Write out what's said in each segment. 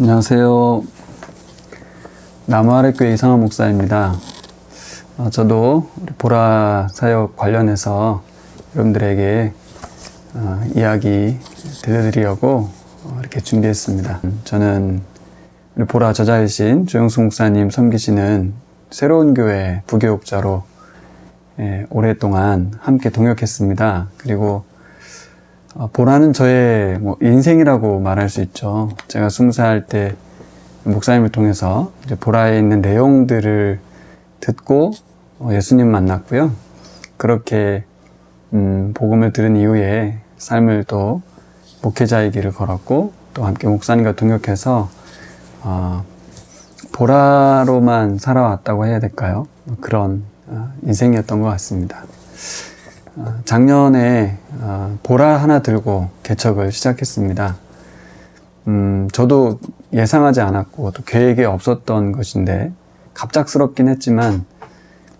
안녕하세요. 나무아래 교회 이상한 목사입니다. 어, 저도 보라 사역 관련해서 여러분들에게 어, 이야기 들려드리려고 어, 이렇게 준비했습니다. 저는 우리 보라 저자이신 조영수 목사님 섬기시는 새로운 교회 부교육자로 예, 오랫동안 함께 동역했습니다. 그리고 어, 보라는 저의 뭐 인생이라고 말할 수 있죠. 제가 스무 살 때 목사님을 통해서 보라에 있는 내용들을 듣고 어, 예수님 만났고요. 그렇게 음, 복음을 들은 이후에 삶을 또 목회자의 길을 걸었고 또 함께 목사님과 동역해서 어, 보라로만 살아왔다고 해야 될까요? 그런 어, 인생이었던 것 같습니다. 어, 작년에 어, 보라 하나 들고 개척을 시작했습니다. 음, 저도 예상하지 않았고 또 계획에 없었던 것인데 갑작스럽긴 했지만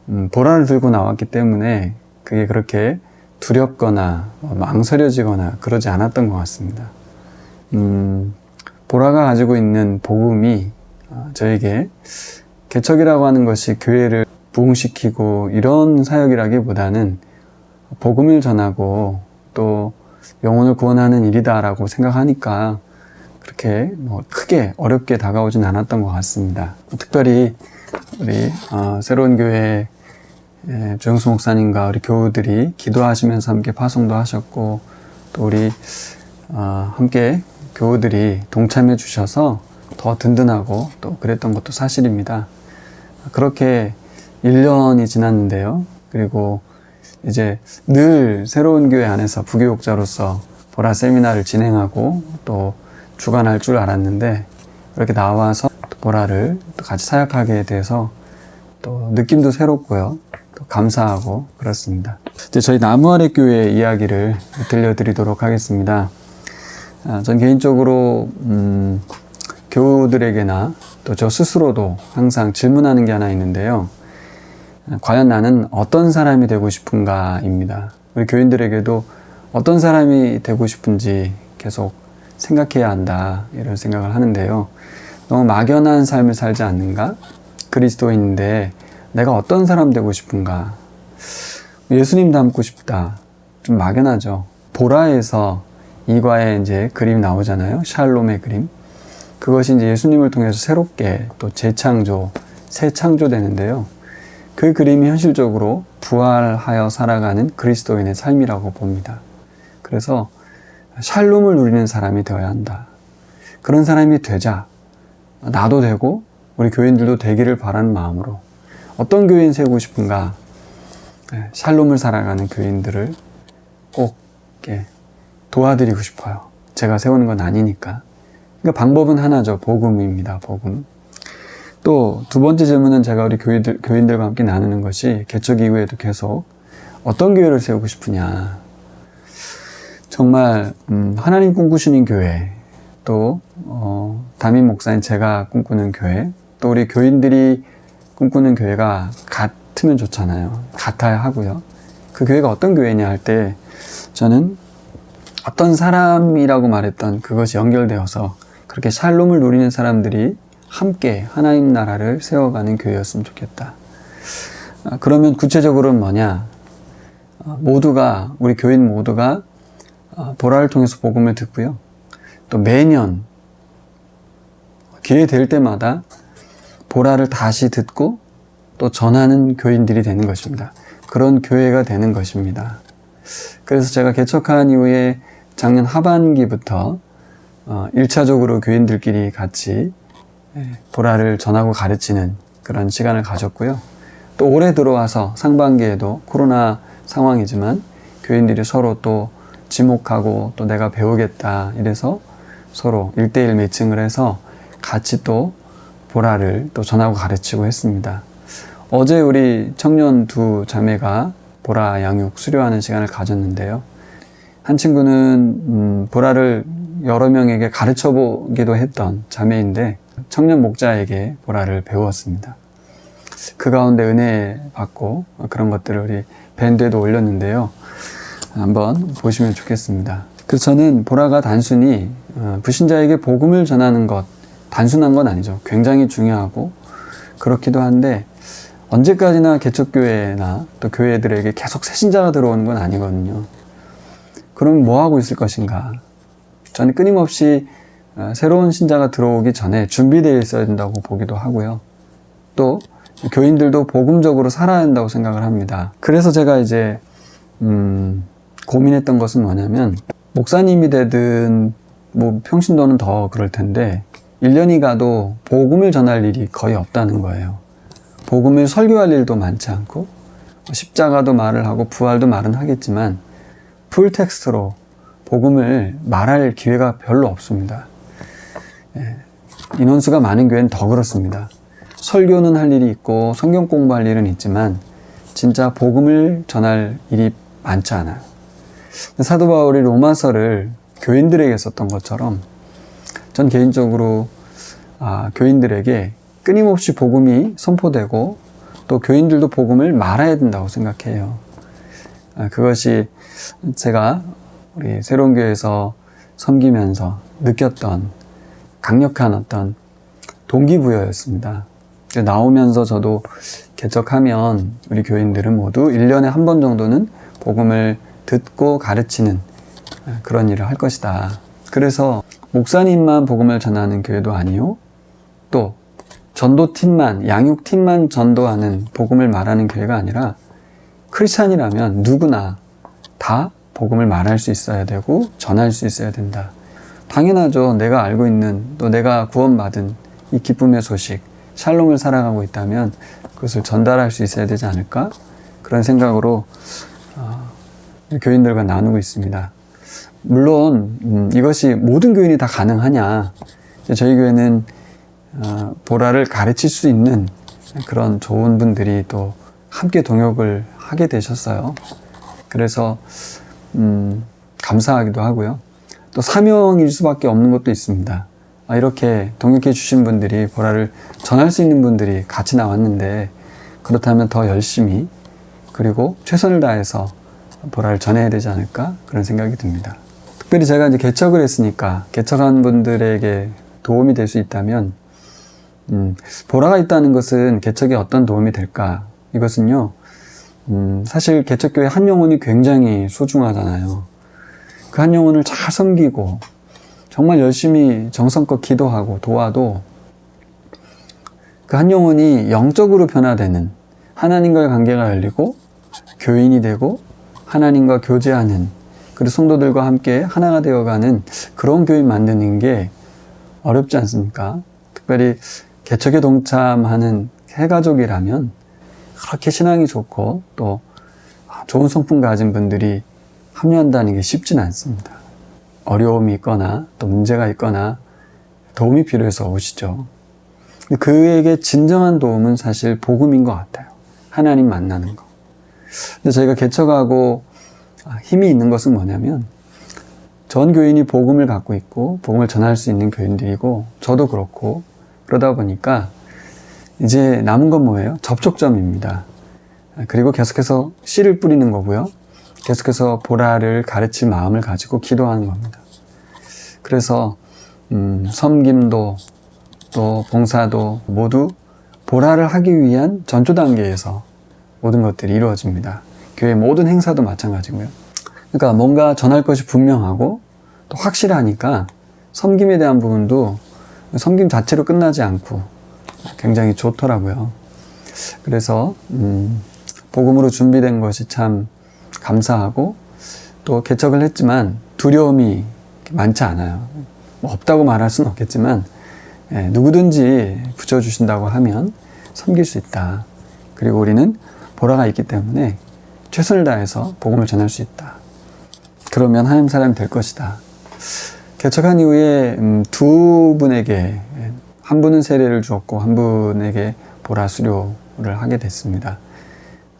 음, 보라를 들고 나왔기 때문에 그게 그렇게 두렵거나 어, 망설여지거나 그러지 않았던 것 같습니다. 음, 보라가 가지고 있는 복음이 어, 저에게 개척이라고 하는 것이 교회를 부흥시키고 이런 사역이라기보다는 복음을 전하고 또 영혼을 구원하는 일이다라고 생각하니까 그렇게 뭐 크게 어렵게 다가오진 않았던 것 같습니다. 특별히 우리 어, 새로운 교회 예, 조영수 목사님과 우리 교우들이 기도하시면서 함께 파송도 하셨고 또 우리 어, 함께 교우들이 동참해 주셔서 더 든든하고 또 그랬던 것도 사실입니다. 그렇게 1년이 지났는데요. 그리고 이제 늘 새로운 교회 안에서 부교육자로서 보라 세미나를 진행하고 또 주관할 줄 알았는데 그렇게 나와서 또 보라를 또 같이 사역하게 돼서 또 느낌도 새롭고요. 또 감사하고 그렇습니다. 이제 저희 나무 아래 교회 이야기를 들려드리도록 하겠습니다. 아, 전 개인적으로 음, 교우들에게나 또 저 스스로도 항상 질문하는 게 하나 있는데요. 과연 나는 어떤 사람이 되고 싶은가입니다. 우리 교인들에게도 어떤 사람이 되고 싶은지 계속 생각해야 한다. 이런 생각을 하는데요. 너무 막연한 삶을 살지 않는가? 그리스도인인데 내가 어떤 사람 되고 싶은가? 예수님 닮고 싶다. 좀 막연하죠. 보라에서 이과에 이제 그림 나오잖아요. 샬롬의 그림. 그것이 이제 예수님을 통해서 새롭게 또 재창조, 새 창조되는데요. 그 그림이 현실적으로 부활하여 살아가는 그리스도인의 삶이라고 봅니다. 그래서 샬롬을 누리는 사람이 되어야 한다. 그런 사람이 되자. 나도 되고 우리 교인들도 되기를 바라는 마음으로 어떤 교인 세우고 싶은가? 네, 샬롬을 살아가는 교인들을 꼭 이렇게 도와드리고 싶어요. 제가 세우는 건 아니니까. 그러니까 방법은 하나죠. 복음입니다. 복음. 또 두 번째 질문은 제가 우리 교인들, 교인들과 함께 나누는 것이 개척 이후에도 계속 어떤 교회를 세우고 싶으냐. 정말 음, 하나님 꿈꾸시는 교회, 또 어, 담임 목사인 제가 꿈꾸는 교회, 또 우리 교인들이 꿈꾸는 교회가 같으면 좋잖아요. 같아야 하고요. 그 교회가 어떤 교회냐 할 때 저는 어떤 사람이라고 말했던 그것이 연결되어서 그렇게 샬롬을 누리는 사람들이 함께 하나님 나라를 세워가는 교회였으면 좋겠다. 아, 그러면 구체적으로는 뭐냐? 아, 모두가, 우리 교인 모두가 아, 보라를 통해서 복음을 듣고요. 또 매년 기회 될 때마다 보라를 다시 듣고 또 전하는 교인들이 되는 것입니다. 그런 교회가 되는 것입니다. 그래서 제가 개척한 이후에 작년 하반기부터 어, 1차적으로 교인들끼리 같이 예, 보라를 전하고 가르치는 그런 시간을 가졌고요. 또 올해 들어와서 상반기에도 코로나 상황이지만 교인들이 서로 또 지목하고 또 내가 배우겠다 이래서 서로 1대1 매칭을 해서 같이 또 보라를 또 전하고 가르치고 했습니다. 어제 우리 청년 두 자매가 보라 양육 수료하는 시간을 가졌는데요. 한 친구는 음, 보라를 여러 명에게 가르쳐 보기도 했던 자매인데 청년 목자에게 보라를 배웠습니다. 그 가운데 은혜 받고 그런 것들을 우리 밴드에도 올렸는데요. 한번 보시면 좋겠습니다. 그래서 저는 보라가 단순히 어, 불신자에게 복음을 전하는 것 단순한 건 아니죠. 굉장히 중요하고 그렇기도 한데 언제까지나 개척교회나 또 교회들에게 계속 새 신자가 들어오는 건 아니거든요. 그럼 뭐 하고 있을 것인가? 저는 끊임없이 어, 새로운 신자가 들어오기 전에 준비되어 있어야 된다고 보기도 하고요. 또 교인들도 복음적으로 살아야 한다고 생각을 합니다. 그래서 제가 이제 음, 고민했던 것은 뭐냐면 목사님이 되든 뭐 평신도는 더 그럴 텐데 1년이 가도 복음을 전할 일이 거의 없다는 거예요. 복음을 설교할 일도 많지 않고 십자가도 말을 하고 부활도 말은 하겠지만 풀 텍스트로 복음을 말할 기회가 별로 없습니다. 예, 인원수가 많은 교회는 더 그렇습니다. 설교는 할 일이 있고 성경 공부할 일은 있지만 진짜 복음을 전할 일이 많지 않아요. 사도 바울이 로마서를 교인들에게 썼던 것처럼 전 개인적으로 아, 교인들에게 끊임없이 복음이 선포되고 또 교인들도 복음을 말해야 된다고 생각해요. 아, 그것이 제가 우리 새로운 교회에서 섬기면서 느꼈던 강력한 어떤 동기부여였습니다. 나오면서 저도 개척하면 우리 교인들은 모두 1년에 한 번 정도는 복음을 듣고 가르치는 그런 일을 할 것이다. 그래서 목사님만 복음을 전하는 교회도 아니요. 또 전도팀만, 양육팀만 전도하는 복음을 말하는 교회가 아니라 크리스찬이라면 누구나 다 복음을 말할 수 있어야 되고 전할 수 있어야 된다. 당연하죠. 내가 알고 있는 또 내가 구원받은 이 기쁨의 소식, 샬롬을 살아가고 있다면 그것을 전달할 수 있어야 되지 않을까? 그런 생각으로 어, 교인들과 나누고 있습니다. 물론 음, 이것이 모든 교인이 다 가능하냐? 저희 교회는 어, 보라를 가르칠 수 있는 그런 좋은 분들이 또 함께 동역을 하게 되셨어요. 그래서 음, 감사하기도 하고요. 또 사명일 수밖에 없는 것도 있습니다. 아, 이렇게 동역해 주신 분들이 보라를 전할 수 있는 분들이 같이 나왔는데 그렇다면 더 열심히 그리고 최선을 다해서 보라를 전해야 되지 않을까 그런 생각이 듭니다. 특별히 제가 이제 개척을 했으니까 개척한 분들에게 도움이 될 수 있다면 음, 보라가 있다는 것은 개척에 어떤 도움이 될까? 이것은요, 음, 사실 개척교회 한 영혼이 굉장히 소중하잖아요. 그 한 영혼을 잘 섬기고 정말 열심히 정성껏 기도하고 도와도 그 한 영혼이 영적으로 변화되는 하나님과의 관계가 열리고 교인이 되고 하나님과 교제하는 그리고 성도들과 함께 하나가 되어가는 그런 교인 만드는 게 어렵지 않습니까? 특별히 개척에 동참하는 해가족이라면 그렇게 신앙이 좋고 또 좋은 성품 가진 분들이 합류한다는 게 쉽지는 않습니다. 어려움이 있거나 또 문제가 있거나 도움이 필요해서 오시죠. 그에게 진정한 도움은 사실 복음인 것 같아요. 하나님 만나는 거. 근데 저희가 개척하고 힘이 있는 것은 뭐냐면 전 교인이 복음을 갖고 있고 복음을 전할 수 있는 교인들이고 저도 그렇고 그러다 보니까 이제 남은 건 뭐예요? 접촉점입니다. 그리고 계속해서 씨를 뿌리는 거고요. 계속해서 보라를 가르칠 마음을 가지고 기도하는 겁니다. 그래서 음, 섬김도 또 봉사도 모두 보라를 하기 위한 전초 단계에서 모든 것들이 이루어집니다. 교회 모든 행사도 마찬가지고요. 그러니까 뭔가 전할 것이 분명하고 또 확실하니까 섬김에 대한 부분도 섬김 자체로 끝나지 않고 굉장히 좋더라고요. 그래서 음, 복음으로 준비된 것이 참 감사하고 또 개척을 했지만 두려움이 많지 않아요. 뭐 없다고 말할 수는 없겠지만 예, 누구든지 붙여주신다고 하면 섬길 수 있다. 그리고 우리는 보라가 있기 때문에 최선을 다해서 복음을 전할 수 있다. 그러면 하나님 사람이 될 것이다. 개척한 이후에 음, 두 분에게 한 분은 세례를 주었고 한 분에게 보라 수료를 하게 됐습니다.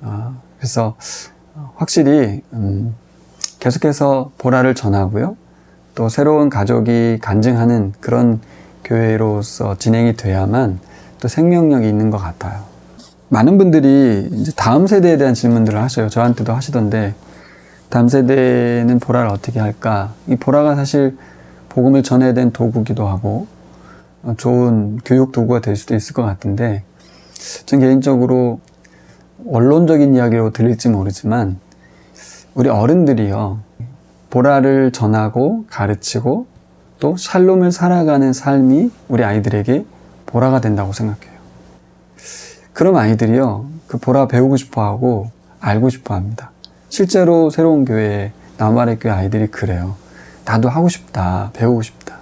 어, 그래서 확실히 음, 계속해서 보라를 전하고요. 또 새로운 가족이 간증하는 그런 교회로서 진행이 돼야만 또 생명력이 있는 것 같아요. 많은 분들이 이제 다음 세대에 대한 질문들을 하셔요. 저한테도 하시던데 다음 세대는 보라를 어떻게 할까? 이 보라가 사실 복음을 전해야 된 도구기도 하고 어, 좋은 교육 도구가 될 수도 있을 것 같은데, 전 개인적으로 원론적인 이야기로 들릴지 모르지만, 우리 어른들이요, 보라를 전하고 가르치고 또 샬롬을 살아가는 삶이 우리 아이들에게 보라가 된다고 생각해요. 그럼 아이들이요, 그 보라 배우고 싶어 하고 알고 싶어 합니다. 실제로 새로운 교회, 남아래 교회 아이들이 그래요. 나도 하고 싶다, 배우고 싶다.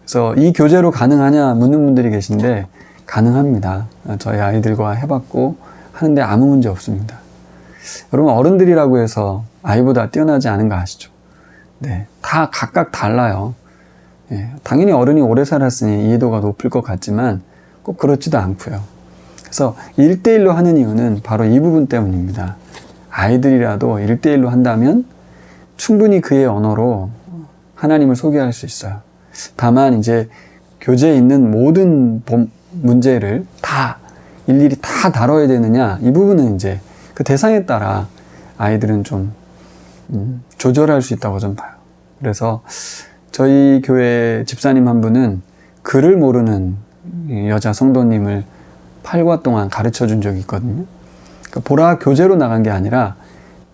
그래서 이 교재로 가능하냐 묻는 분들이 계신데 가능합니다. 저희 아이들과 해봤고 하는데 아무 문제 없습니다. 여러분 어른들이라고 해서 아이보다 뛰어나지 않은 거 아시죠? 네, 다 각각 달라요. 예, 당연히 어른이 오래 살았으니 이해도가 높을 것 같지만 꼭 그렇지도 않고요. 그래서 1대1로 하는 이유는 바로 이 부분 때문입니다. 아이들이라도 1대1로 한다면 충분히 그의 언어로 하나님을 소개할 수 있어요. 다만 이제 교재에 있는 모든 본- 문제를 다 일일이 다 다뤄야 되느냐 이 부분은 이제 그 대상에 따라 아이들은 좀 음, 조절할 수 있다고 좀 봐요. 그래서 저희 교회 집사님 한 분은 글을 모르는 이 여자 성도님을 8과 동안 가르쳐 준 적이 있거든요. 그 보라 교재로 나간 게 아니라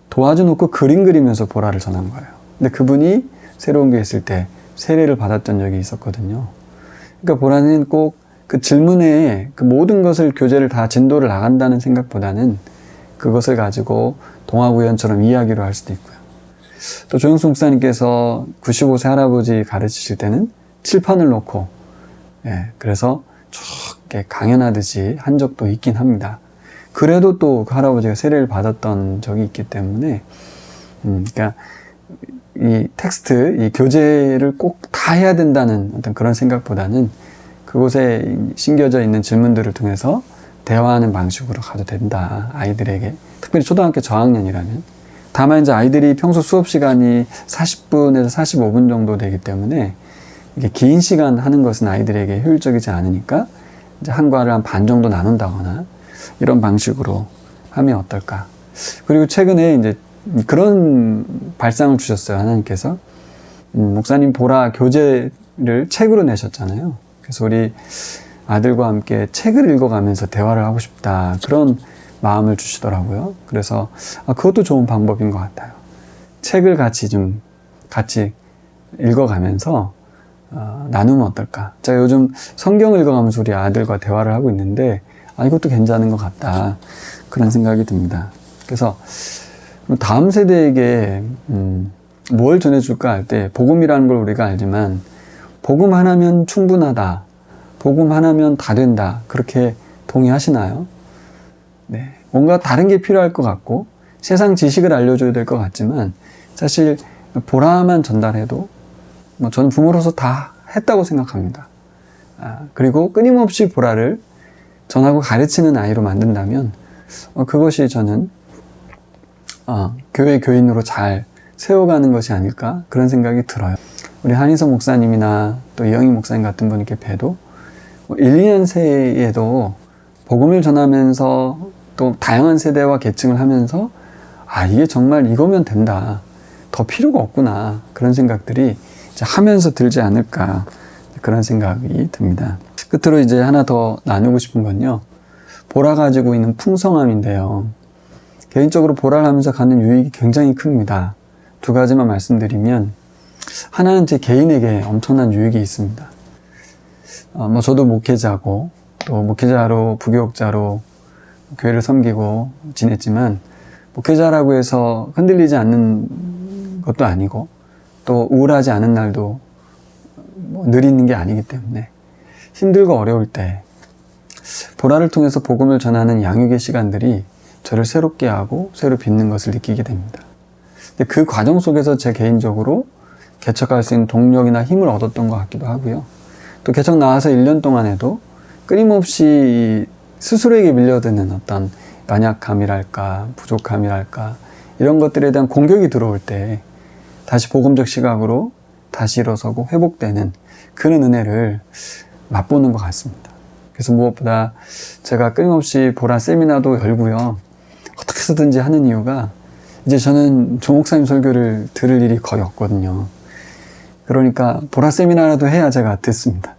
도와줘 놓고 그림 그리면서 보라를 전한 거예요. 근데 그분이 새로운 게 있을 때 세례를 받았던 적이 있었거든요. 그러니까 보라는 꼭 그 질문에 그 모든 것을 교재를 다 진도를 나간다는 생각보다는 그것을 가지고 동화구연처럼 이야기로 할 수도 있고요. 또 조영수 목사님께서 95세 할아버지 가르치실 때는 칠판을 놓고, 예, 그래서 쭉 강연하듯이 한 적도 있긴 합니다. 그래도 또 그 할아버지가 세례를 받았던 적이 있기 때문에, 음, 그러니까 이 텍스트, 이 교재를 꼭 다 해야 된다는 어떤 그런 생각보다는 그곳에 심겨져 있는 질문들을 통해서 대화하는 방식으로 가도 된다. 아이들에게. 특별히 초등학교 저학년이라면. 다만 이제 아이들이 평소 수업 시간이 40분에서 45분 정도 되기 때문에 이게 긴 시간 하는 것은 아이들에게 효율적이지 않으니까 이제 한 과를 한 반 정도 나눈다거나 이런 방식으로 하면 어떨까. 그리고 최근에 이제 그런 발상을 주셨어요. 하나님께서. 음, 목사님 보라 교재를 책으로 내셨잖아요. 그래서 우리 아들과 함께 책을 읽어가면서 대화를 하고 싶다. 그런 마음을 주시더라고요. 그래서 아, 그것도 좋은 방법인 것 같아요. 책을 같이 좀 같이 읽어가면서 어, 나누면 어떨까? 제가 요즘 성경 읽어가면서 우리 아들과 대화를 하고 있는데 아, 이것도 괜찮은 것 같다. 그런 생각이 듭니다. 그래서 다음 세대에게 음, 뭘 전해줄까 할 때 복음이라는 걸 우리가 알지만 복음 하나면 충분하다. 복음 하나면 다 된다. 그렇게 동의하시나요? 네. 뭔가 다른 게 필요할 것 같고 세상 지식을 알려줘야 될 것 같지만 사실 보라만 전달해도 뭐 저는 부모로서 다 했다고 생각합니다. 아, 그리고 끊임없이 보라를 전하고 가르치는 아이로 만든다면 어, 그것이 저는 어, 교회 교인으로 잘 세워가는 것이 아닐까 그런 생각이 들어요. 우리 한희석 목사님이나 또 이영희 목사님 같은 분 이렇게 봬도 뭐 1, 2년 새에도 복음을 전하면서 또 다양한 세대와 계층을 하면서 아 이게 정말 이거면 된다 더 필요가 없구나 그런 생각들이 하면서 들지 않을까 그런 생각이 듭니다. 끝으로 이제 하나 더 나누고 싶은 건요 보라 가지고 있는 풍성함인데요. 개인적으로 보라를 하면서 갖는 유익이 굉장히 큽니다. 두 가지만 말씀드리면 하나는 제 개인에게 엄청난 유익이 있습니다. 어, 뭐 저도 목회자고 또 목회자로 부교육자로 교회를 섬기고 지냈지만 목회자라고 해서 흔들리지 않는 것도 아니고 또 우울하지 않은 날도 뭐늘 있는 게 아니기 때문에 힘들고 어려울 때 보라를 통해서 복음을 전하는 양육의 시간들이 저를 새롭게 하고 새로 빚는 것을 느끼게 됩니다. 근데 그 과정 속에서 제 개인적으로 개척할 수 있는 동력이나 힘을 얻었던 것 같기도 하고요. 또 개척 나와서 1년 동안에도 끊임없이 스스로에게 밀려드는 어떤 연약함이랄까, 부족함이랄까, 이런 것들에 대한 공격이 들어올 때 다시 복음적 시각으로 다시 일어서고 회복되는 그런 은혜를 맛보는 것 같습니다. 그래서 무엇보다 제가 끊임없이 보라 세미나도 열고요. 어떻게 해서든지 하는 이유가 이제 저는 조 목사님 설교를 들을 일이 거의 없거든요. 그러니까 보라 세미나라도 해야 제가 듣습니다.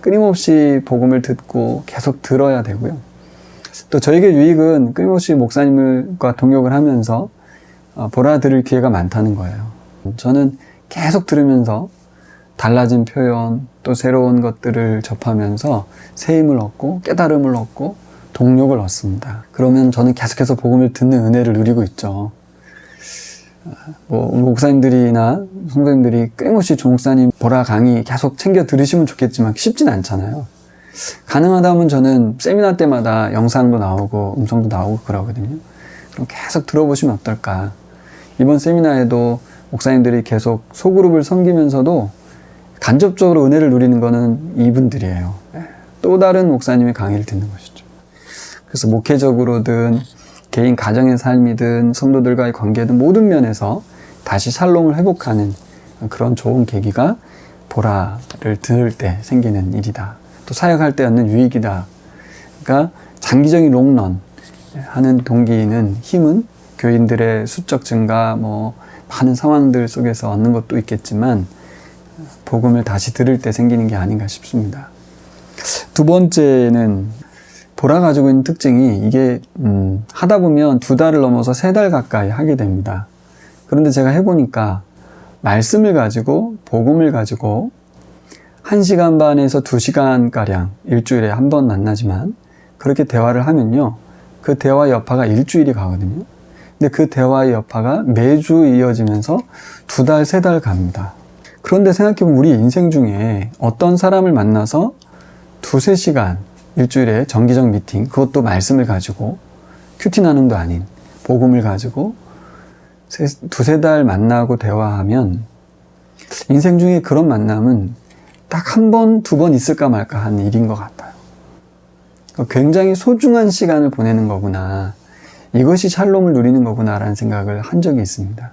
끊임없이 복음을 듣고 계속 들어야 되고요. 또 저에게 유익은 끊임없이 목사님과 동역을 하면서 어, 보라 들을 기회가 많다는 거예요. 저는 계속 들으면서 달라진 표현, 또 새로운 것들을 접하면서 새 힘을 얻고 깨달음을 얻고 동력을 얻습니다. 그러면 저는 계속해서 복음을 듣는 은혜를 누리고 있죠. 뭐 목사님들이나 선생님들이 끊임없이 조목사님 보라 강의 계속 챙겨 들으시면 좋겠지만 쉽진 않잖아요. 가능하다면 저는 세미나 때마다 영상도 나오고 음성도 나오고 그러거든요. 그럼 계속 들어보시면 어떨까. 이번 세미나에도 목사님들이 계속 소그룹을 섬기면서도 간접적으로 은혜를 누리는 거는 이분들이에요. 또 다른 목사님의 강의를 듣는 것이죠. 그래서 목회적으로든 개인 가정의 삶이든 성도들과의 관계든 모든 면에서 다시 샬롬을 회복하는 그런 좋은 계기가 보라를 들을 때 생기는 일이다. 또 사역할 때 얻는 유익이다. 그러니까 장기적인 롱런 하는 동기는 힘은 교인들의 수적 증가, 뭐 많은 상황들 속에서 얻는 것도 있겠지만 복음을 다시 들을 때 생기는 게 아닌가 싶습니다. 두 번째는 보라 가지고 있는 특징이 이게 음, 하다 보면 두 달을 넘어서 세 달 가까이 하게 됩니다. 그런데 제가 해보니까 말씀을 가지고 복음을 가지고 1시간 반에서 2시간 가량 일주일에 한 번 만나지만 그렇게 대화를 하면요. 그 대화 여파가 일주일이 가거든요. 근데 그 대화의 여파가 매주 이어지면서 두 달, 세 달 갑니다. 그런데 생각해보면 우리 인생 중에 어떤 사람을 만나서 두세 시간 일주일에 정기적 미팅, 그것도 말씀을 가지고 큐티 나눔도 아닌 복음을 가지고 세, 두세 달 만나고 대화하면 인생 중에 그런 만남은 딱 한 번, 두 번 있을까 말까 한 일인 것 같아요. 굉장히 소중한 시간을 보내는 거구나. 이것이 샬롬을 누리는 거구나라는 생각을 한 적이 있습니다.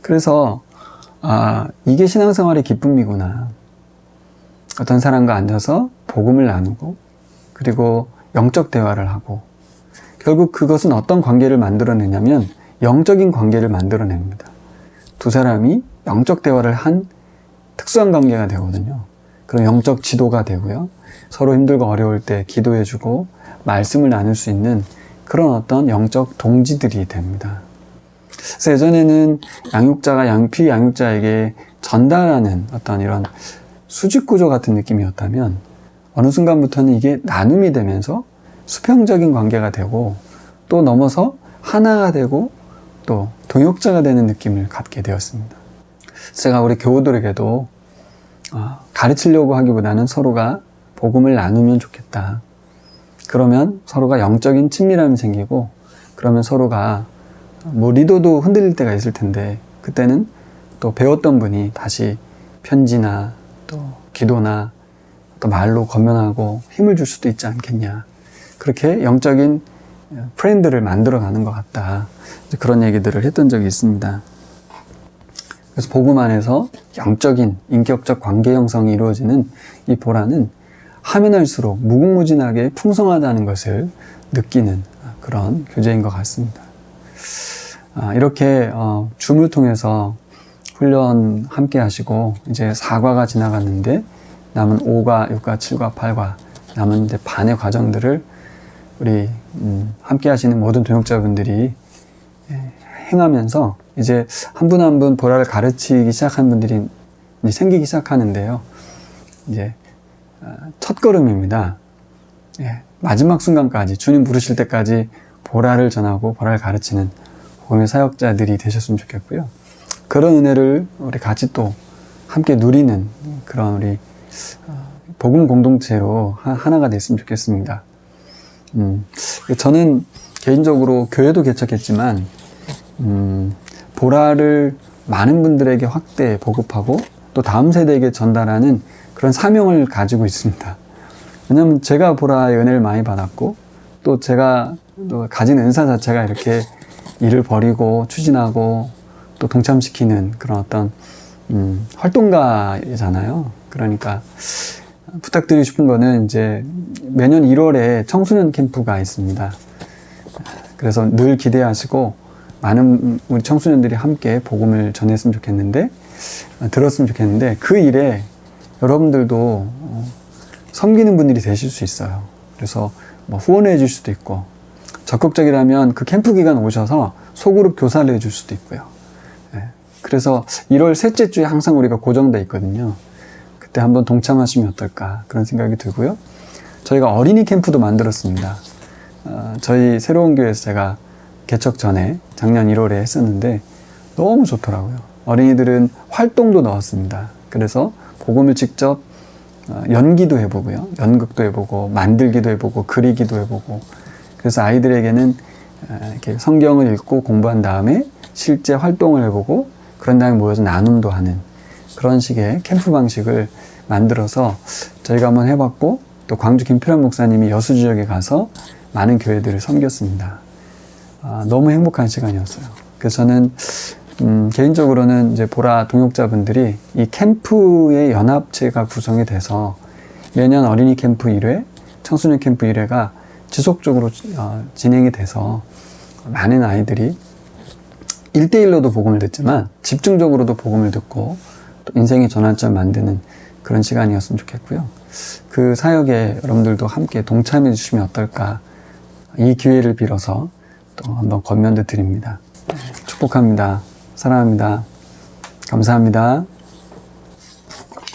그래서 아, 이게 신앙생활의 기쁨이구나. 어떤 사람과 앉아서 복음을 나누고, 그리고 영적 대화를 하고, 결국 그것은 어떤 관계를 만들어내냐면, 영적인 관계를 만들어냅니다. 두 사람이 영적 대화를 한 특수한 관계가 되거든요. 그럼 영적 지도가 되고요. 서로 힘들고 어려울 때 기도해주고, 말씀을 나눌 수 있는 그런 어떤 영적 동지들이 됩니다. 그래서 예전에는 양육자가 양피 양육자에게 전달하는 어떤 이런 수직 구조 같은 느낌이었다면 어느 순간부터는 이게 나눔이 되면서 수평적인 관계가 되고 또 넘어서 하나가 되고 또 동역자가 되는 느낌을 갖게 되었습니다. 제가 우리 교우들에게도 어, 가르치려고 하기보다는 서로가 복음을 나누면 좋겠다. 그러면 서로가 영적인 친밀함이 생기고 그러면 서로가 뭐 리더도 흔들릴 때가 있을 텐데 그때는 또 배웠던 분이 다시 편지나 또 기도나 또 말로 건면하고 힘을 줄 수도 있지 않겠냐. 그렇게 영적인 프렌드를 만들어 가는 것 같다. 그런 얘기들을 했던 적이 있습니다. 그래서 복음 안에서 영적인 인격적 관계 형성이 이루어지는 이 보라는 하면 할수록 무궁무진하게 풍성하다는 것을 느끼는 그런 교재인 것 같습니다. 아, 이렇게 어, 줌을 통해서 훈련 함께 하시고 이제 4과가 지나갔는데 남은 5과, 6과, 7과, 8과 남은 이제 반의 과정들을 우리 음, 함께 하시는 모든 동역자분들이 예, 행하면서 이제 한 분 한 분 보라를 가르치기 시작한 분들이 이제 생기기 시작하는데요. 이제 아, 첫 걸음입니다. 예, 마지막 순간까지 주님 부르실 때까지 보라를 전하고 보라를 가르치는 복음의 사역자들이 되셨으면 좋겠고요. 그런 은혜를 우리 같이 또 함께 누리는 그런 우리 어, 복음 공동체로 하나가 됐으면 좋겠습니다. 음, 저는 개인적으로 교회도 개척했지만 음, 보라를 많은 분들에게 확대 보급하고 또 다음 세대에게 전달하는 그런 사명을 가지고 있습니다. 왜냐하면 제가 보라의 은혜를 많이 받았고 또 제가 또 가진 은사 자체가 이렇게 일을 벌이고 추진하고 또 동참시키는 그런 어떤 음, 활동가잖아요. 그러니까 부탁드리고 싶은 거는 이제 매년 1월에 청소년 캠프가 있습니다. 그래서 늘 기대하시고 많은 우리 청소년들이 함께 복음을 전했으면 좋겠는데 들었으면 좋겠는데 그 일에 여러분들도 섬기는 분들이 되실 수 있어요. 그래서 뭐 후원해 줄 수도 있고 적극적이라면 그 캠프 기간 오셔서 소그룹 교사를 해 줄 수도 있고요. 예. 그래서 1월 셋째 주에 항상 우리가 고정돼 있거든요. 그때 한번 동참하시면 어떨까 그런 생각이 들고요. 저희가 어린이 캠프도 만들었습니다. 어, 저희 새로운 교회에서 제가 개척 전에 작년 1월에 했었는데 너무 좋더라고요. 어린이들은 활동도 넣었습니다. 그래서 복음을 직접 어, 연기도 해보고요. 연극도 해보고, 만들기도 해보고, 그리기도 해보고. 그래서 아이들에게는 어, 이렇게 성경을 읽고 공부한 다음에 실제 활동을 해보고, 그런 다음에 모여서 나눔도 하는 그런 식의 캠프 방식을 만들어서 저희가 한번 해봤고, 또 광주 김필환 목사님이 여수 지역에 가서 많은 교회들을 섬겼습니다. 아, 너무 행복한 시간이었어요. 그래서 저는 음, 개인적으로는 이제 보라 동역자분들이 이 캠프의 연합체가 구성이 돼서 매년 어린이 캠프 1회, 청소년 캠프 1회가 지속적으로 어, 진행이 돼서 많은 아이들이 1대1로도 복음을 듣지만 집중적으로도 복음을 듣고 또 인생의 전환점 만드는 그런 시간이었으면 좋겠고요. 그 사역에 여러분들도 함께 동참해 주시면 어떨까 이 기회를 빌어서 또 한번 건면도 드립니다. 축복합니다. 사랑합니다. 감사합니다.